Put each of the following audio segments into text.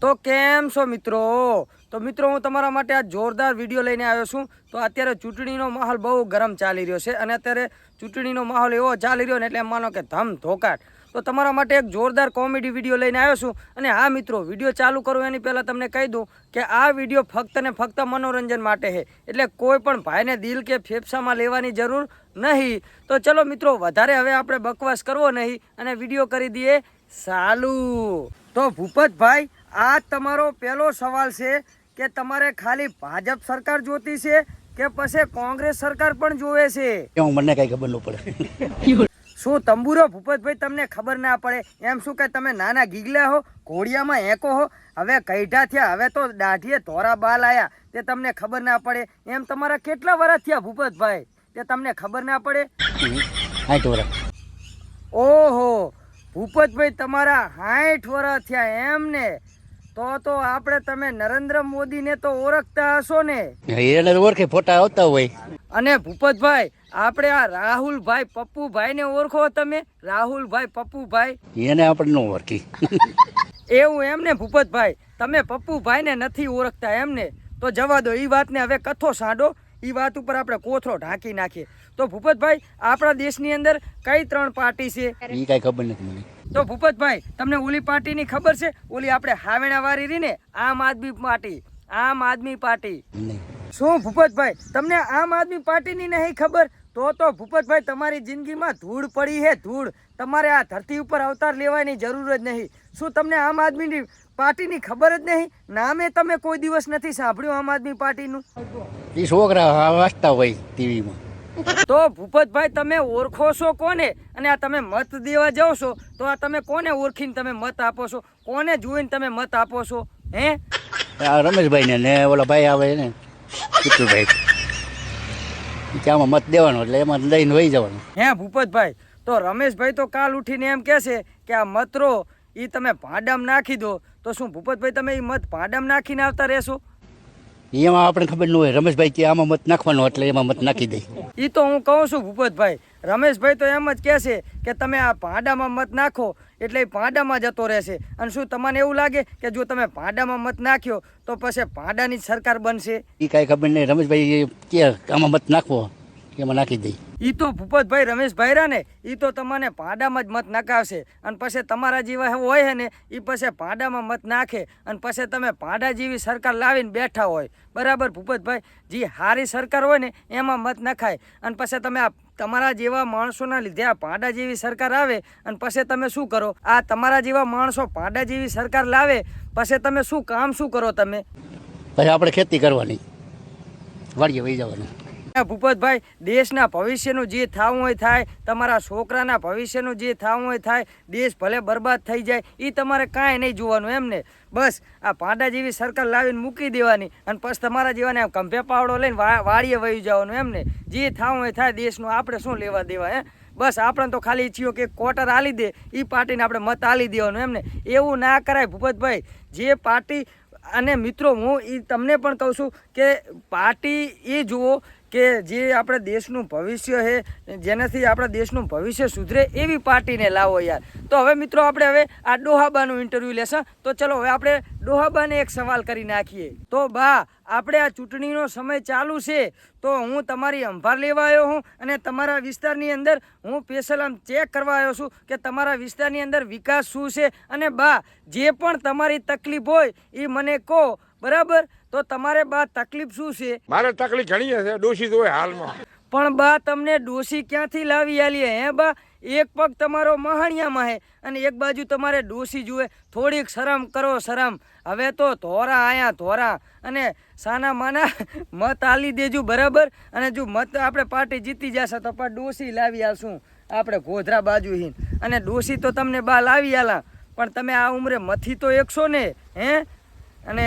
તો કેમ છો મિત્રો? તો મિત્રો, હું તમારા માટે આ જોરદાર વીડિયો લઈને આવ્યો છું. તો અત્યારે ચૂંટણીનો માહોલ બહુ ગરમ ચાલી રહ્યો છે અને અત્યારે ચૂંટણીનો માહોલ એવો ચાલી રહ્યો ને એટલે એમ માનો કે ધમ ધોકાટ. તો તમારા માટે એક જોરદાર કોમેડી વીડિયો લઈને આવ્યો છું અને હા મિત્રો, વીડિયો ચાલુ કરું એની પહેલાં તમને કહી દઉં કે આ વીડિયો ફક્ત ને ફક્ત મનોરંજન માટે છે એટલે કોઈ પણ ભાઈને દિલ કે ફેફસામાં લેવાની જરૂર નહીં. તો ચલો મિત્રો, વધારે હવે આપણે બકવાસ કરવો નહીં અને વીડિયો કરી દઈએ ચાલુ. તો ભૂપતભાઈ આ તમારો પહેલો સવાલ છે કે તમારે ખાલી ભાજપ સરકાર જોતી છે કે પછી કોંગ્રેસ સરકાર પણ જોવે છે? મને કઈ ખબર ન પડે. શું તંબુરો ભૂપતભાઈ તમને ખબર ના પડે? એમ શું કે તમે નાના ગીગલા હો ઘોડિયામાં એકો હો? હવે કૈઢા થયા હવે તો દાઢીએ ધોરા બાલ આયા. તે તમને ખબર ના પડે. એમ તમારા કેટલા વર્ષ થયા ભૂપતભાઈ? તે તમને ખબર ના પડે? ઓહો ભૂપતભાઈ તમારા સાઠ વર્ષ થયા એમ ને તો તો આપણે તમે નરેન્દ્ર મોદીને તો ઓળખતા હશો ને. એને ઓળખે ફોટા આવતા હોય. અને ભૂપતભાઈ આપણે આ રાહુલભાઈ પપ્પુભાઈને ઓળખો તમે. રાહુલભાઈ પપ્પુભાઈ. એને આપણે ન ઓળખી. એવું એમ ને ભૂપતભાઈ. તમે પપ્પુભાઈને નથી ઓળખતા એમ ને. તો જવા દો એ વાતને હવે કથો સાંડો. એ વાત ઉપર આપણે કોથળો ઢાંકી નાખીએ. તો ભૂપતભાઈ આપણા દેશની અંદર કઈ ત્રણ પાર્ટી છે? એ કઈ ખબર નથી મને. તો ભૂપતભાઈ તમને ઓલી પાર્ટીની ખબર છે? ઓલી આપણે હાવેણા વાળી રીને આમ આદમી પાર્ટી આમ આદમી પાર્ટી. શું ભૂપતભાઈ તમને આમ આદમી પાર્ટીની નહીં ખબર? તો તો ભૂપતભાઈ તમારી જિંદગીમાં ધૂળ પડી છે ધૂળ. તમારે આ ધરતી ઉપર અવતાર લેવાની જરૂર જ નહીં. શું તમને આમ આદમીની પાર્ટીની ખબર જ નહીં? નામે તમે કોઈ દિવસ નથી સાંભળ્યું આમ આદમી પાર્ટીનું? એ છોકરા વાંચતા હોય ટીવીમાં. તો ભૂપતભાઈ તમે ઓળખો છો કોને? અને આ તમે મત દેવા જાઓ છો તો આ તમે કોને ઓળખીને તમે મત આપો છો? કોને જોઈને તમે મત આપો છો? હે? રમેશભાઈ ને ઓલા ભાઈ આવે ને કિશુભાઈ કે આમાં મત દેવાનો એટલે એમાં લઈને વહી જવાનું. હે ભૂપતભાઈ તો રમેશભાઈ તો કાલ ઉઠીને એમ કહેશે કે આ મતરો એ તમે ભાડામાં નાખી દો તો શું ભૂપતભાઈ તમે એ મત ભાડામાં નાખીને આવતા રહેશો? એમાં આપણે ખબર ન હોય રમેશભાઈ કે આમાં મત નાખવાનો એટલે એમાં મત નાખી દઈ એ તો હું કહું છું ભૂપતભાઈ રમેશભાઈ તો એમ જ કહેશે કે તમે આ ભાડામાં મત નાખો એટલે એ ભાડામાં જતો રહેશે. અને શું તમને એવું લાગે કે જો તમે પાંડામાં મત નાખ્યો તો પછી પાંડાની સરકાર બનશે? એ કાંઈ ખબર નહીં. રમેશભાઈ કે આમાં મત નાખવો એમાં નાખી દઈ એ તો ભૂપતભાઈ રમેશભાઈ રહ્યા ને એ તો તમને પાડામાં જ મત નખાવશે અને પછી તમારા જેવા હોય છે ને એ પછી પાડામાં મત નાખે. અને પછી તમે પાડા જેવી સરકાર લાવીને બેઠા હોય. બરાબર ભૂપતભાઈ? જે હારી સરકાર હોય ને એમાં મત નખાય. અને પછી તમે આ તમારા જેવા માણસોના લીધે આ પાંડા જેવી સરકાર આવે અને પછી તમે શું કરો? આ તમારા જેવા માણસો પાંડા જેવી સરકાર લાવે, પછી તમે શું કામ શું કરો તમે? પછી આપણે ખેતી કરવાની. વાડીએ વહી જવાનું. ભૂપતભાઈ, દેશના ભવિષ્યનું જે થવું હોય થાય, તમારા છોકરાના ભવિષ્યનું જે થવું હોય થાય, દેશ ભલે બરબાદ થઈ જાય એ તમારે કાંઈ નહીં જોવાનું એમને બસ, આ પાંડા જેવી સરકાર લાવીને મૂકી દેવાની અને પછી તમારા જેવાને આમ કંભે પાવડો લઈને વાળીએ વહી જવાનું એમને જે થવું હોય થાય, દેશનું આપણે શું લેવા દેવા, હે? બસ આપણે તો ખાલી ઈચ્છીઓ કે ક્વાર્ટર આલી દે એ પાર્ટીને આપણે મત આલી દેવાનું એમને એવું ના કરાય ભૂપતભાઈ. જે પાર્ટી, અને મિત્રો, હું એ તમને પણ કહું છું કે પાર્ટી એ જુઓ કે જે આપણે દેશનું ભવિષ્ય છે, જેનાથી આપણા દેશનું ભવિષ્ય સુધરે એવી પાર્ટીને લાવો યાર. તો હવે મિત્રો આપણે હવે આ ડોહાબાનું ઇન્ટરવ્યૂ લેશું. તો ચલો હવે આપણે ડોહાબાને એક સવાલ કરી નાખીએ. તો બા, આપણે આ ચૂંટણીનો સમય ચાલુ છે. તો હું તમારી અંભાર લેવા આવ્યો હું અને તમારા વિસ્તારની અંદર હું સ્પેશિયલ આમ ચેક કરવા આવ્યો છું કે તમારા વિસ્તારની અંદર વિકાસ શું છે. અને બા, જે પણ તમારી તકલીફ હોય એ મને કહો. બરાબર? તો તમારે બા તકલીફ શું છે? મારે તકલીફ ઘણી હશે દોષિત તો હાલમાં. પણ બા તમને ડોસી ક્યાંથી લાવી આલી હે બા? એક પગ તમારો મહાણિયામાં હે અને એક બાજુ તમારે ડોસી જુએ. થોડીક શરમ કરો શરમ. હવે તો ધોરા આયા ધોરા. અને સાના માના મત આલી દેજો બરાબર? અને જો મત આપણે પાર્ટી જીતી જશે તો પણ ડોસી લાવી આલશું. આપણે ગોધરા બાજુ હિન. અને ડોસી તો તમને બા લાવી આલા. પણ તમે આ ઉંમરે મથી તો એકસો ને હે? અને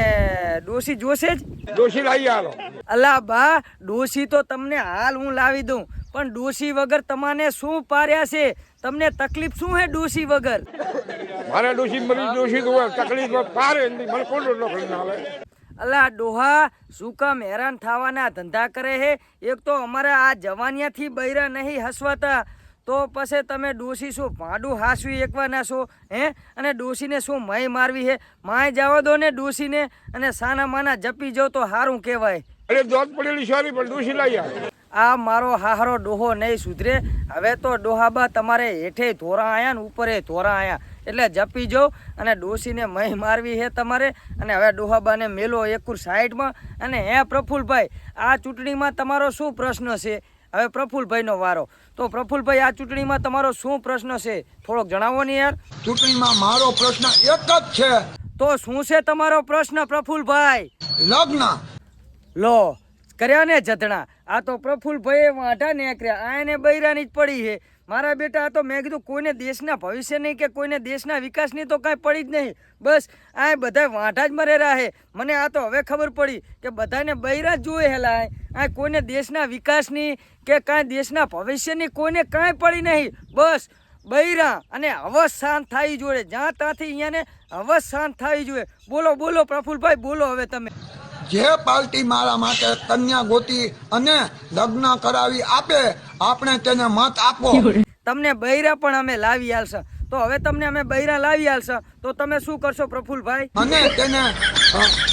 ડોસી જોશે જ? દોષી લાવી આવો. અલા બા ડોસી તો તમને હાલ હું લાવી દઉં. પણ ડોસી વગર તમને શું પાર્યા છે? તમને તકલીફ શું હે ડોસી વગર? મારે દોષી મરી દોષિત તો તકલીફ પારે મને કોણ રોટલો કરીને આવે અલા ડોહા શું કામ હેરાન થવાના ધંધા કરે હે? એક તો અમારા આ જવાનિયાથી બૈરા નહીં હસવાતા. તો પછી તમે ડોસી શું ભાડું હાસવી એકવાના છો હે? અને ડોસીને શું મય મારવી હે? માય જવા દો ને ડોસીને અને સાના માના જપી જાવ તો સારું કહેવાય. અરે જોત પડેલી સારી પણ ડોસી આવે. આ મારો હાહરો ડોહો નહીં સુધરે. હવે તો ડોહાબા તમારે હેઠે ધોરા આયા ને ઉપરે ધોરા આયા. એટલે જપી જાઓ અને ડોસીને મહી મારવી છે તમારે. અને હવે ડોહાબાને મેલો એકુર સાઈડમાં. અને હે પ્રફુલભાઈ આ ચૂંટણીમાં તમારો શું પ્રશ્ન છે? હવે પ્રફુલભાઈનો વારો. તો પ્રફુલભાઈ આ ચૂંટણીમાં તમારો શું પ્રશ્ન છે? થોડોક જણાવો ને યાર. ચૂંટણીમાં મારો પ્રશ્ન એક જ છે. તો શું છે તમારો પ્રશ્ન પ્રફુલભાઈ? લગ્ન. લો કર્યા ને જતણા આ તો પ્રફુલભાઈએ વાંઢા નીકળ્યા. આ એને બૈરાની જ પડી છે. મારા બેટા તો મેં કીધું કોઈને દેશના ભવિષ્યની કે કોઈને દેશના વિકાસની તો કાંઈ પડી જ નહીં. બસ, આ બધા વાંઢા જ મરેલા રહે મને આ તો હવે ખબર પડી કે બધાને બૈરા જ જોઈએ હેલા આ કોઈને દેશના વિકાસની કે કાંઈ દેશના ભવિષ્યની કોઈને કાંઈ પડી નહીં. બસ, બૈરા અને હવસ શાંત થવી જોઈએ જ્યાં ત્યાંથી અહીંયાને હવસ શાંત થવી જોઈએ બોલો બોલો, પ્રફુલભાઈ, બોલો હવે તમે. જે પાર્ટી મારા માટે કન્યા ગોતી અને લગ્ન કરાવી આપે આપણે તેને મત આપો. તમને બૈરા પણ અમે લાવી આલશે. તો હવે તમને અમે બૈરા લાવી આલશે. તો તમે શું કરશો પ્રફુલભાઈ? અને તેને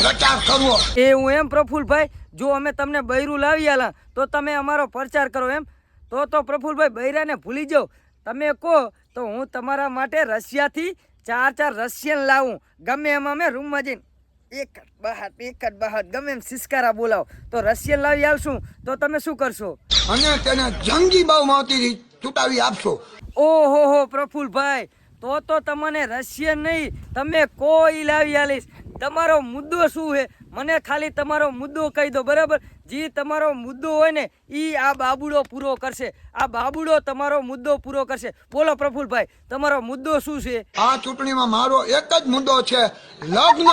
પ્રચાર કરવો. એ હું એમ પ્રફુલભાઈ જો અમે તમને બૈરું લાવી આલા તો તમે અમારો પ્રચાર કરો એમ. તો તો પ્રફુલભાઈ બૈરાને ભૂલી જાઓ. તમે કહો તો હું તમારા માટે રશિયાથી ચાર ચાર રશિયન લાવું. ગમે એમ અમે રૂમમાં જઈને. એક બહાર એક જ બહાર ગમે એમ સિસ્કારા બોલાવો. તો રશિયન લાવી આવશું તો તમે શું કરશો? અને તેને જંગી બહુમતીથી છૂટાવી આપશો. ઓહો હો પ્રફુલભાઈ તો તો તમને રશિયન નહીં તમે કોઈ લાવી આલીશ. તમારો મુદ્દો શું છે મને ખાલી તમારો મુદ્દો કહી દો બરાબર? જે તમારો મુદ્દો હોય ને એ આ બાબુડો પૂરો કરશે. આ બાબુડો તમારો મુદ્દો પૂરો કરશે. બોલો પ્રફુલભાઈ તમારો મુદ્દો શું છે? આ ચૂંટણીમાં મારો એક જ મુદ્દો છે લગ્ન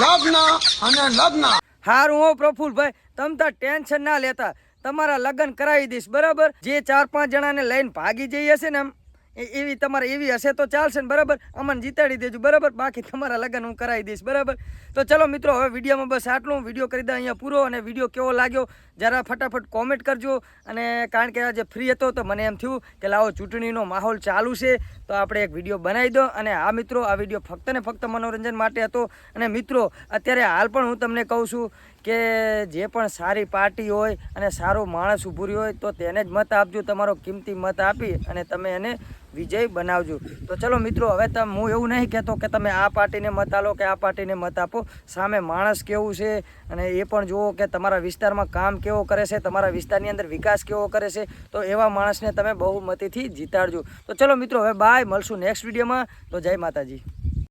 લગ્ન અને લગ્ન. હારું હો પ્રફુલભાઈ તમે તો ટેન્શન ના લેતા. તમારા લગ્ન કરાવી દઈશ બરાબર? જે ચાર પાંચ જણાને લઈને ભાગી જઈ હશે ને આમ એ- એવી તમારે એવી હશે તો ચાલશે ને, બરાબર? અમને જીતાડી દેજો, બરાબર? બાકી તમારા લગ્ન હું કરાવી દઈશ, બરાબર? તો ચલો મિત્રો, હવે વિડીયોમાં બસ આટલું. વીડિયો કરી દે, અહીંયા પૂરો, અને વીડિયો કેવો લાગ્યો જરા ફટાફટ કોમેન્ટ કરજો. અને કારણ કે આજે ફ્રી હતો, તો મને એમ થયું કે લાવો, ચૂંટણીનો માહોલ ચાલુ છે, તો આપણે એક વીડિયો બનાવી દો. અને આ મિત્રો, આ વીડિયો ફક્ત ને ફક્ત મનોરંજન માટે હતો. અને મિત્રો, અત્યારે હાલ પણ હું તમને કહું છું કે જે પણ સારી પાર્ટી હોય અને સારો માણસ ઊભું હોય તો તેને જ મત આપજો, તમારો કિંમતી મત આપી અને તમે એને વિજય બનાવજો. તો ચલો મિત્રો, હવે તમે, હું એવું નહીં કહેતો કે તમે આ પાર્ટીને મત આલો કે આ પાર્ટીને મત આપો. સામે માણસ કેવું છે અને એ પણ જુઓ કે તમારા વિસ્તારમાં કામ કેવો કરે છે, તમારા વિસ્તારની અંદર વિકાસ કેવો કરે છે, તો એવા માણસને તમે બહુમતીથી જીતાડજો. તો ચલો મિત્રો, હવે બાય મળશું નેક્સ્ટ વિડીયોમાં તો જય માતાજી.